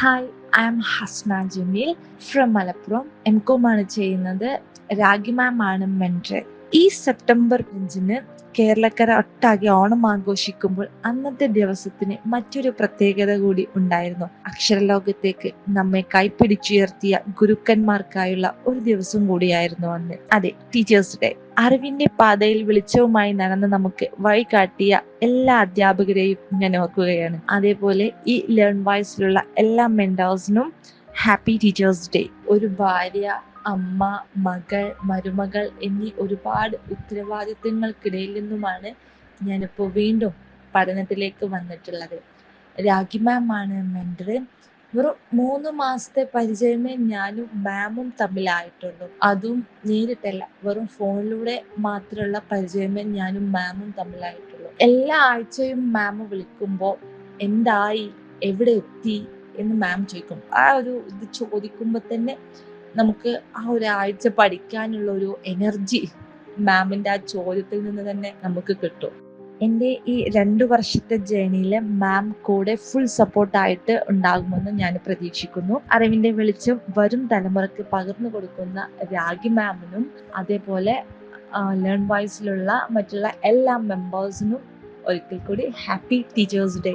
Hi I am Hasna Jameel from Malappuram M കോമാണ് ചെയ്യുന്നത്. രാഗി മാം ആണ് mentor ഈ സെപ്റ്റംബർ അഞ്ചിന് കേരളക്കര ഒട്ടാകെ ഓണം ആഘോഷിക്കുമ്പോൾ അന്നത്തെ ദിവസത്തിന് മറ്റൊരു പ്രത്യേകത കൂടി ഉണ്ടായിരുന്നു. അക്ഷരലോകത്തേക്ക് നമ്മെ കൈപ്പിടിച്ചുയർത്തിയ ഗുരുക്കന്മാർക്കായുള്ള ഒരു ദിവസം കൂടിയായിരുന്നു അന്ന്. അതെ ടീച്ചേഴ്സ് ഡേ അറിവിന്റെ പാതയിൽ വെളിച്ചവുമായി നടന്ന് നമുക്ക് വഴി കാട്ടിയ എല്ലാ അധ്യാപകരെയും ഞാൻ ഓർക്കുകയാണ്. അതേപോലെ ഈ ലേൺ വൈസിലുള്ള എല്ലാ മെന്റേഴ്സിനും ഹാപ്പി ടീച്ചേഴ്സ് ഡേ ഒരു ഭാര്യ അമ്മ മകൾ മരുമകൾ എന്നീ ഒരുപാട് ഉത്തരവാദിത്തങ്ങൾക്കിടയിൽ നിന്നുമാണ് ഞാനിപ്പോൾ വീണ്ടും പഠനത്തിലേക്ക് വന്നിട്ടുള്ളത്. രാഖി മാം ആണ് മെന്റർ വെറും മൂന്ന് മാസത്തെ പരിചയമേ ഞാനും മാമും തമ്മിലായിട്ടുള്ളൂ. അതും നേരിട്ടല്ല. വെറും ഫോണിലൂടെ മാത്രമുള്ള പരിചയമേ ഞാനും മാമും തമ്മിലായിട്ടുള്ളൂ. എല്ലാ ആഴ്ചയും മാം വിളിക്കുമ്പോൾ എന്തായി എവിടെ എത്തി എന്ന് മാം ചോദിക്കും. ആ ഒരു ഇത് ചോദിക്കുമ്പോൾ തന്നെ നമുക്ക് ആ ഒരാഴ്ച പഠിക്കാനുള്ള ഒരു എനർജി മാമിന്റെ ആ ചോദ്യത്തിൽ നിന്ന് തന്നെ നമുക്ക് കിട്ടും. എന്റെ ഈ രണ്ടു വർഷത്തെ ജേണിയിൽ മാം കൂടെ ഫുൾ സപ്പോർട്ടായിട്ട് ഉണ്ടാകുമെന്ന് ഞാൻ പ്രതീക്ഷിക്കുന്നു. അറിവിന്റെ വെളിച്ചം വരും തലമുറയ്ക്ക് പകർന്നു കൊടുക്കുന്ന രാഗി മാമിനും അതേപോലെ ലേൺ വൈസിലുള്ള മറ്റുള്ള എല്ലാ മെമ്പേഴ്സിനും ഒരിക്കൽ കൂടി ഹാപ്പി ടീച്ചേഴ്സ് ഡേ